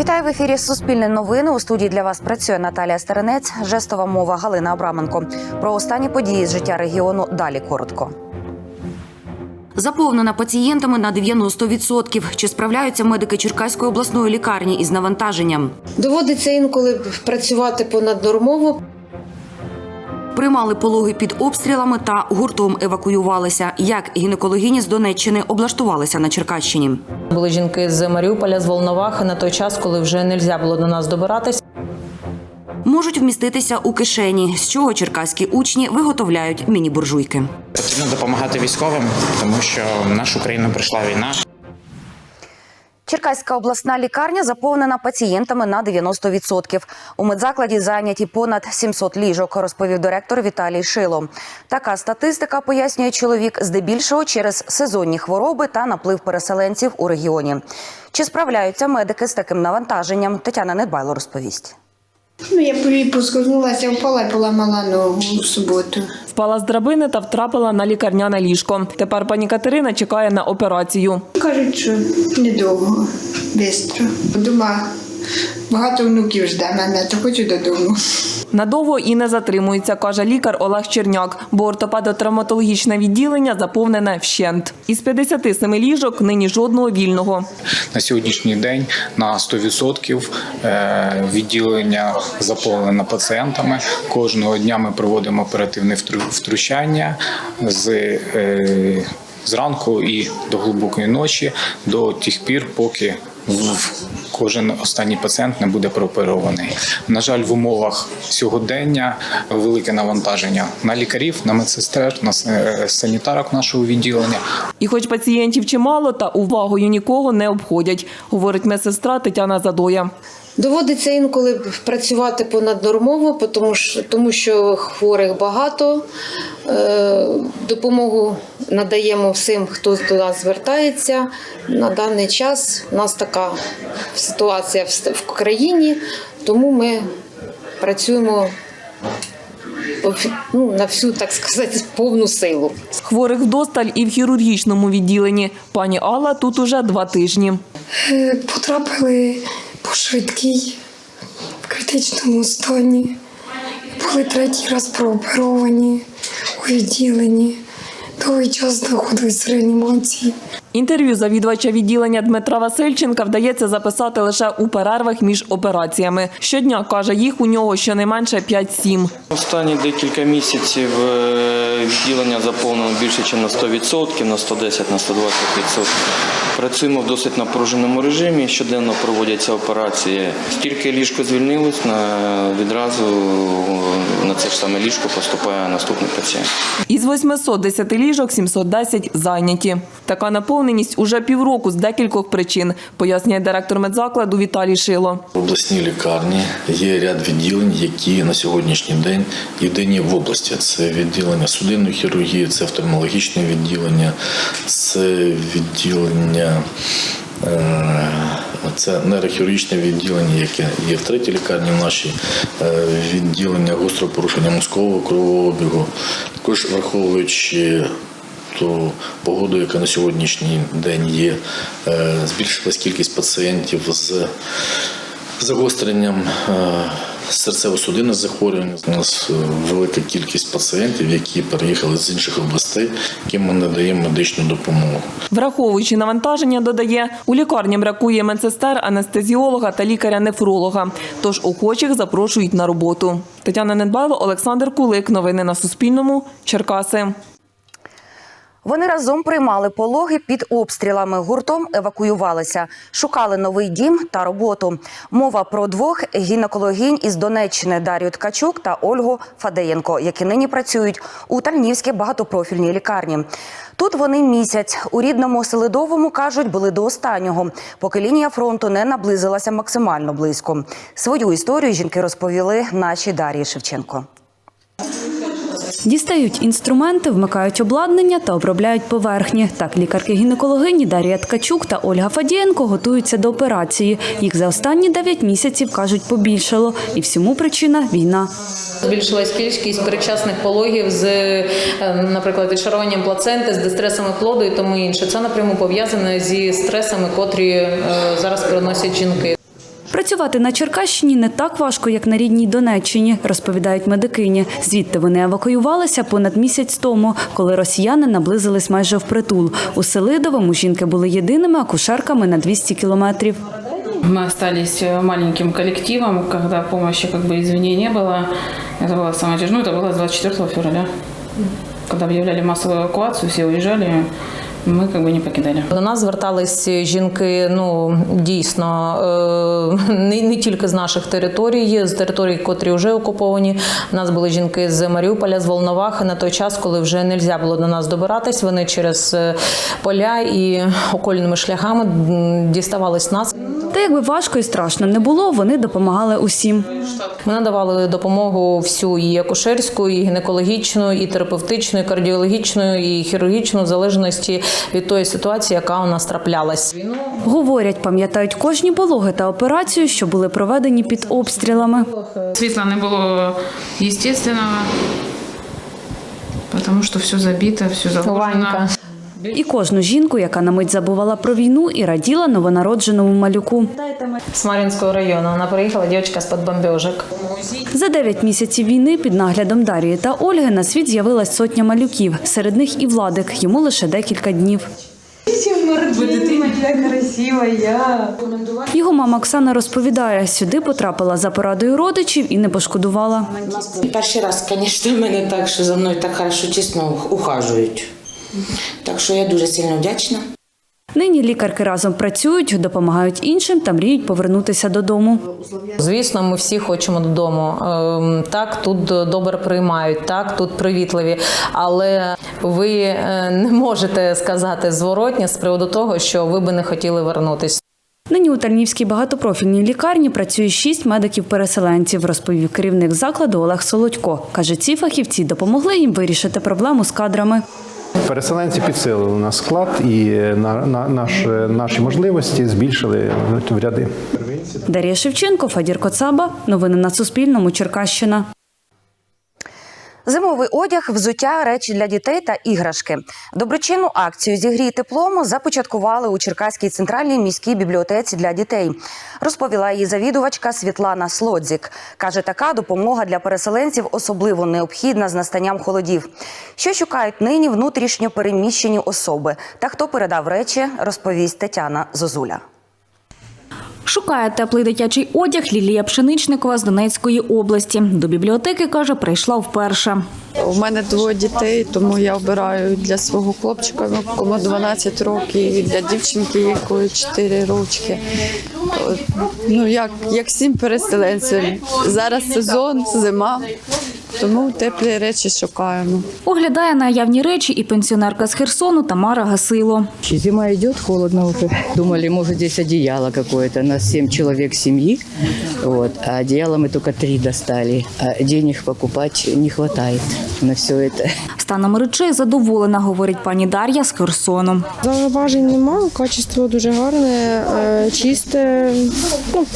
Вітаю в ефірі Суспільне новини. У студії для вас працює Наталія Старинець, жестова мова Галина Абраменко. Про останні події з життя регіону далі коротко. Заповнена пацієнтами на 90%. Чи справляються медики Черкаської обласної лікарні із навантаженням? Доводиться інколи працювати понаднормово. Приймали пологи під обстрілами та гуртом евакуювалися. Як гінекологині з Донеччини облаштувалися на Черкащині? Були жінки з Маріуполя, з Волновахи на той час, коли вже не можна було до нас добиратися. Можуть вміститися у кишені, з чого черкаські учні виготовляють міні-буржуйки. Потрібно допомагати військовим, тому що в нашу країну прийшла війна. Черкаська обласна лікарня заповнена пацієнтами на 90%. У медзакладі зайняті понад 700 ліжок, розповів директор Віталій Шило. Така статистика пояснює чоловік здебільшого через сезонні хвороби та наплив переселенців у регіоні. Чи справляються медики з таким навантаженням? Тетяна Недбайло розповість. Ну, я поскользнулася, впала і поламала ногу в суботу. Впала з драбини та втрапила на лікарняне ліжко. Тепер пані Катерина чекає на операцію. Кажуть, що недовго, швидко. Дома багато внуків жде мене, то хочу додому. Надовго і не затримується, каже лікар Олег Черняк, бо ортопедо-травматологічне відділення заповнене вщент. Із 57 ліжок нині жодного вільного. На сьогоднішній день на 100% е, відділення заповнено пацієнтами. Кожного дня ми проводимо оперативне втру- втручання з е, зранку і до глибокої ночі, до тих пір, поки кожен останній пацієнт не буде прооперований. На жаль, в умовах сьогодення велике навантаження на лікарів, на медсестер, на е, санітарок нашого відділення. І хоч пацієнтів чимало, та увагою нікого не обходять, говорить медсестра Тетяна Задоя. Доводиться інколи працювати понаднормово, тому що, тому що хворих багато. Е, Допомогу надаємо всім, хто до нас звертається. На даний час у нас така ситуація в- країні, тому ми працюємо ну, на всю, так сказати, повну силу. Хворих вдосталь і в хірургічному відділенні. Пані Алла тут уже два тижні. Е, Потрапили по швидкій в критичному стані. Були третій раз прооперовані у відділенні. Довгий час знаходились в реанімації. Інтерв'ю завідувача відділення Дмитра Васильченка вдається записати лише у перервах між операціями. Щодня каже, їх у нього щонайменше 5-7. Останні декілька місяців е, відділення заповнено більше, ніж на 100%, на 110, на 120%. Працюємо в досить напруженому режимі. Щоденно проводяться операції. Тільки ліжко звільнилось, на, відразу на це ж саме ліжко поступає наступний пацієнт. Із 810 ліжок 710 зайняті. Така наповненість уже півроку з декількох причин, пояснює директор медзакладу Віталій Шило. В обласній лікарні є ряд відділень, які на сьогоднішній день єдині в області. Це відділення судинної хірургії, це офтальмологічне відділення, це відділення. Е, Це нейрохірургічне відділення, яке є в третій лікарні в нашій е, відділення гострого порушення мозкового кровообігу. Також враховуючи ту погоду, яка на сьогоднішній день є, е, збільшилась кількість пацієнтів з загостренням е, серцево-судинних захворювань. У нас е, велика кількість пацієнтів, які переїхали з інших областей, яким ми надаємо медичну допомогу. Враховуючи навантаження, додає, у лікарні бракує медсестер, анестезіолога та лікаря-нефролога. Тож охочих запрошують на роботу. Тетяна Недбайло, Олександр Кулик. Новини на Суспільному. Черкаси. Вони разом приймали пологи під обстрілами. Гуртом евакуювалися, шукали новий дім та роботу. Мова про двох гінекологінь із Донеччини Дар'ю Ткачук та Ольгу Фадеєнко, які нині працюють у Тальнівській багатопрофільній лікарні. Тут вони місяць у рідному Селидовому кажуть, були до останнього, поки лінія фронту не наблизилася максимально близько. Свою історію жінки розповіли нашій Дар'ї Шевченко. Дістають інструменти, вмикають обладнання та обробляють поверхні. Так, лікарки-гінекологині Дар'я Ткачук та Ольга Фадієнко готуються до операції. Їх за останні 9 місяців кажуть побільшало, і всьому причина війна. Збільшилась кількість передчасних пологів з, е, наприклад, відшаруванням плаценти, з дистресами плоду і тому інше. Це напряму пов'язане зі стресами, котрі е, зараз переносять жінки. Працювати на Черкащині не так важко, як на рідній Донеччині, розповідають медикині. Звідти вони евакуювалися понад місяць тому, коли росіяни наблизились майже впритул. У Селидовому жінки були єдиними акушерками на 200 кілометрів. Мы остались э, маленьким коллективом, когда помощи как бы извне не было. Это было самое тяжелое, ну это было 24 февраля. Когда объявляли массовую эвакуацию, все уезжали, как бы не покидали. До нас звертались жінки, ну дійсно е, не, не тільки з наших територій, з територій, котрі вже окуповані. У нас були жінки з Маріуполя, з Волновахи на той час, коли вже не можна було до нас добиратись. Вони через е, поля і окольними шляхами діставались нас. Та якби важко і страшно не було, вони допомагали усім. Ми надавали допомогу всю і акушерську, і гінекологічну, і терапевтичну, і кардіологічну, і хірургічну, в залежності від тої ситуації, яка у нас траплялась. Говорять, пам'ятають кожні пологи та операцію, що були проведені під обстрілами. Світла не було естественного, потому что все забито, все загружено. І кожну жінку, яка на мить забувала про війну і раділа новонародженому малюку. З Мар'їнського району вона приїхала дівчинка з-під бомбежок. За 9 місяців війни під наглядом Дарії та Ольги на світ з'явилась сотня малюків. Серед них і Владик, йому лише декілька днів. Його мама Оксана розповідає, сюди потрапила за порадою родичів і не пошкодувала. Перший раз, звісно, в мене так, що за мною так хорошо чесно ухажують. Так що я дуже сильно вдячна. Нині лікарки разом працюють, допомагають іншим та мріють повернутися додому. Звісно, ми всі хочемо додому. Ем, Так, тут добре приймають, так, тут привітливі. Але ви е, не можете сказати зворотні з приводу того, що ви би не хотіли вернутися. Нині у Тарнівській багатопрофільній лікарні працює шість медиків-переселенців, розповів керівник закладу Олег Солодько. Каже, ці фахівці допомогли їм вирішити проблему з кадрами. Переселенці підсилили наш склад і на, на, наш, наші можливості збільшили в ряди. Дар'я Шевченко, Фадір Коцаба. Новини на Суспільному. Черкащина. Зимовий одяг, взуття, речі для дітей та іграшки. Доброчинну акцію Зігрій теплом започаткували у Черкаській центральній міській бібліотеці для дітей. Розповіла її завідувачка Світлана Слодзік. Каже, така допомога для переселенців особливо необхідна з настанням холодів. Що шукають нині внутрішньо переміщені особи та хто передав речі, розповість Тетяна Зозуля. Шукає теплий дитячий одяг Лілія Пшеничникова з Донецької області. До бібліотеки, каже, прийшла вперше. У мене двоє дітей, тому я обираю для свого хлопчика, кому 12 років, і для дівчинки, якої 4 рочки. Ну, як, як всім переселенцям. Зараз сезон, зима, тому теплі речі шукаємо. Оглядає наявні речі і пенсіонерка з Херсону Тамара Гасило. Зима идет, холодно уже. Думали, может, здесь одеяло какое-то. Нас семь человек семьи. Вот. А одеяло мы только три достали. А денег покупать не хватает на все это. Станом речей задоволена, говорить пані Дар'я з Херсону. Зауважень немає, качество дуже гарне, е, чисте. Ну,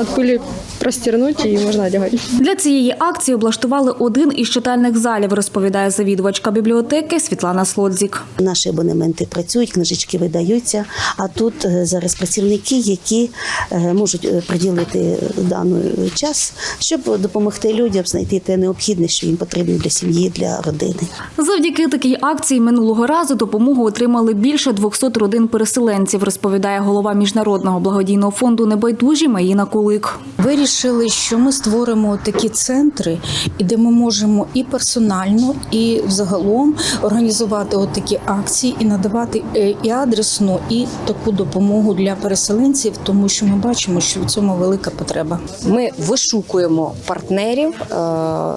від пилі простірнути і можна одягати. Для цієї акції облаштували один із читальних залів, розповідає завідувачка бібліотеки Світлана Слодзік. Наші абонементи працюють, книжечки видаються. А тут е, зараз працівники, які е, можуть е, приділити даний час, щоб допомогти людям знайти те необхідне, що їм потрібно для сім'ї, для родини. Завдяки такій акції минулого разу допомогу отримали більше 200 родин переселенців, розповідає голова міжнародного благодійного фонду Небайдужі Маїна Кулик. Вирішили, що ми створимо такі центри, і де ми можемо і персонально, і взагалом організувати такі акції і надавати е, і адресну, і таку допомогу для переселенців, тому що ми бачимо, що в цьому велика потреба. Ми вишукуємо партнерів, е,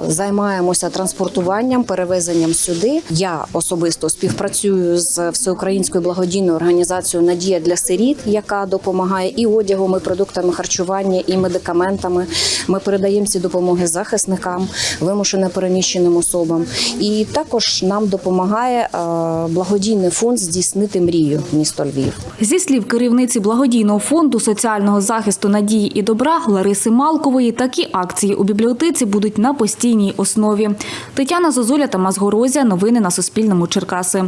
займаємося транспортуванням, перевезенням сюди. Я особисто співпрацюю з всеукраїнською благодійною організацією Надія для сиріт, яка допомагає і одягом, і продуктами харчування, і медикаментами. Ми передаємо ці допомоги захисникам, вимушено переміщеним особам. І також нам допомагає е, благодійний фонд здійснити мрію місто Львів. Зі слів керівниці благодійного фонду соціального захисту надії і добра Лариси Малкової, такі акції у бібліотеці будуть на постійній основі. Тетяна Зозуля та Горозія. Новини на Суспільному. Черкаси.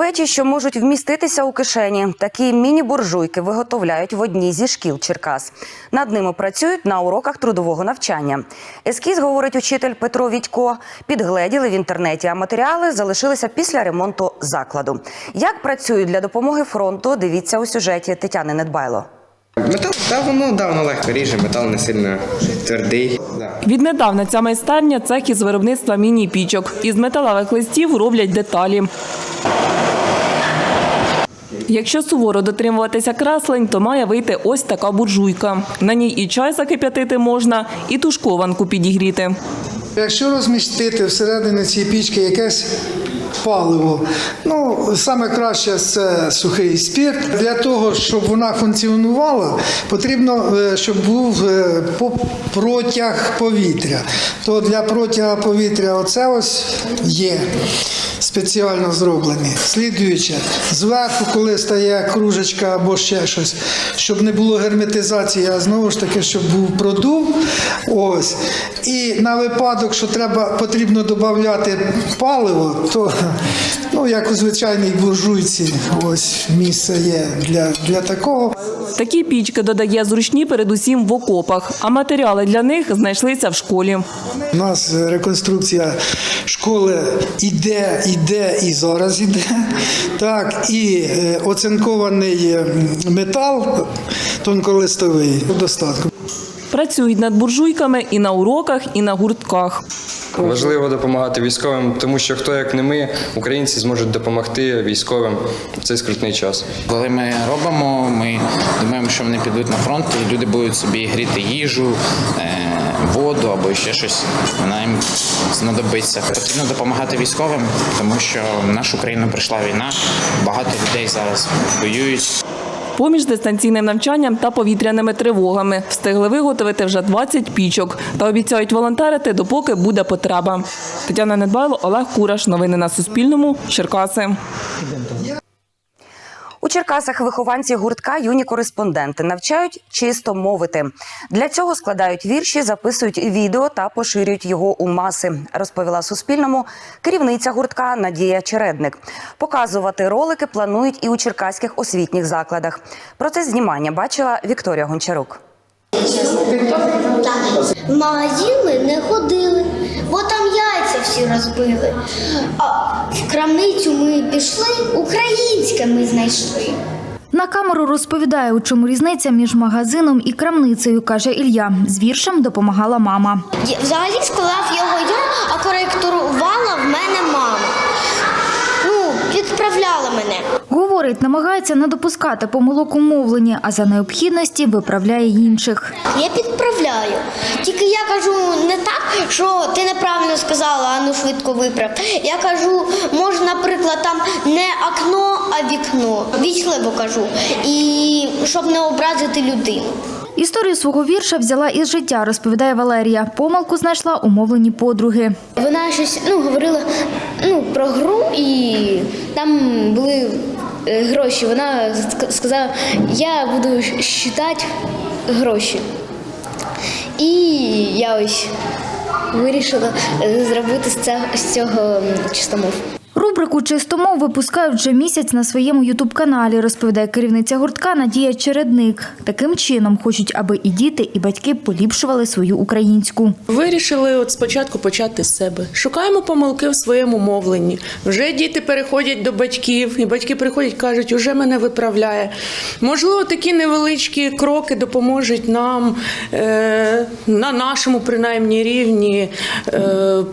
Печі, що можуть вміститися у кишені. Такі міні-буржуйки виготовляють в одній зі шкіл Черкас. Над ними працюють на уроках трудового навчання. Ескіз, говорить учитель Петро Відько, підгледіли в інтернеті, а матеріали залишилися після ремонту закладу. Як працюють для допомоги фронту, дивіться у сюжеті Тетяни Недбайло. Метал, та воно да, воно легко ріже, метал не сильно твердий. Віднедавна ця майстерня цех із виробництва міні-пічок. Із металевих листів роблять деталі. Якщо суворо дотримуватися краслень, то має вийти ось така буржуйка. На ній і чай закип'ятити можна, і тушкованку підігріти. Якщо розмістити всередині цієї пічки якесь паливо, ну саме краще це сухий спирт. Для того, щоб вона функціонувала, потрібно, е, щоб був е, протяг повітря. То для протягу повітря оце ось є. Спеціально зроблені. Слідуюче, зверху, коли стає кружечка або ще щось, щоб не було герметизації, а знову ж таки, щоб був продув. Ось. І на випадок, що треба, потрібно додати паливо, то ну, як у звичайній буржуйці, ось місце є для, для такого. Такі пічки додає зручні передусім в окопах, а матеріали для них знайшлися в школі. У нас реконструкція школи іде, іде і зараз іде. Так, і е, оцинкований е, метал тонколистовий достатку. Працюють над буржуйками і на уроках, і на гуртках. Важливо допомагати військовим, тому що хто як не ми, українці зможуть допомогти військовим в цей скрутний час. Коли ми робимо, ми думаємо, що вони підуть на фронт, і люди будуть собі гріти їжу, е, воду або ще щось. Вона їм знадобиться. Потрібно допомагати військовим, тому що в нашу країну прийшла війна. Багато людей зараз воюють. Поміж дистанційним навчанням та повітряними тривогами встигли виготовити вже 20 пічок та обіцяють волонтерити, допоки буде потреба. Тетяна Недбайло, Олег Кураш. Новини на Суспільному. Черкаси. У Черкасах вихованці гуртка юні кореспонденти навчають чисто мовити. Для цього складають вірші, записують відео та поширюють його у маси. Розповіла Суспільному керівниця гуртка Надія Чередник. Показувати ролики планують і у черкаських освітніх закладах. Процес знімання бачила Вікторія Гончарук. В ми не ходили, бо там яйця всі розбили. А в крамницю ми пішли, українське ми знайшли. На камеру розповідає, у чому різниця між магазином і крамницею, каже Ілля. З віршем допомагала мама. Взагалі склав його я, а коректурувала в мене мама. Ну, підправляла мене. Говорить, намагається не допускати помилок у мовленні, а за необхідності виправляє інших. Я підправляю. Тільки я кажу не так, що ти неправильно сказала, а ну швидко виправ. Я кажу, може, наприклад, там не окно, а вікно. Вічливо кажу. І щоб не образити людину. Історію свого вірша взяла із життя, розповідає Валерія. Помилку знайшла у мовленні подруги. Вона щось ну, говорила ну, про гру, і там були гроші. Вона сказала, я буду считати гроші. І я ось вирішила е, зробити з цього чистомов. Рубрику Чистомов випускають вже місяць на своєму ютуб-каналі, розповідає керівниця гуртка Надія Чередник. Таким чином хочуть, аби і діти, і батьки поліпшували свою українську. Вирішили от спочатку почати з себе. Шукаємо помилки в своєму мовленні. Вже діти переходять до батьків, і батьки приходять, кажуть, уже мене виправляє. Можливо, такі невеличкі кроки допоможуть нам е, на нашому принаймні рівні. Е,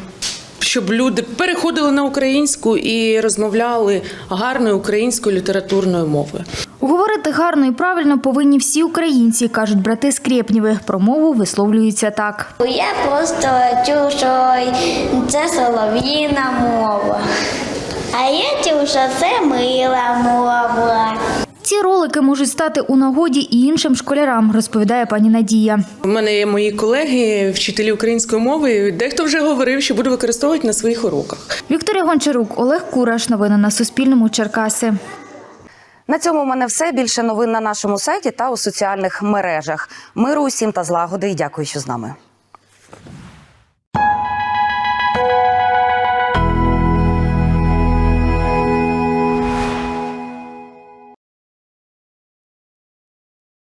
щоб люди переходили на українську і розмовляли гарною українською літературною мовою. Говорити гарно і правильно повинні всі українці, кажуть брати Скрєпніви. Про мову висловлюються так. Я просто чув, що це солов'їна мова. А я чув, що це мила мова. Ці ролики можуть стати у нагоді і іншим школярам, розповідає пані Надія. У мене є мої колеги, вчителі української мови. Дехто вже говорив, що буде використовувати на своїх уроках. Вікторія Гончарук, Олег Кураш. Новини на Суспільному. Черкаси. На цьому у мене все. Більше новин на нашому сайті та у соціальних мережах. Миру усім та злагоди. І дякую, що з нами.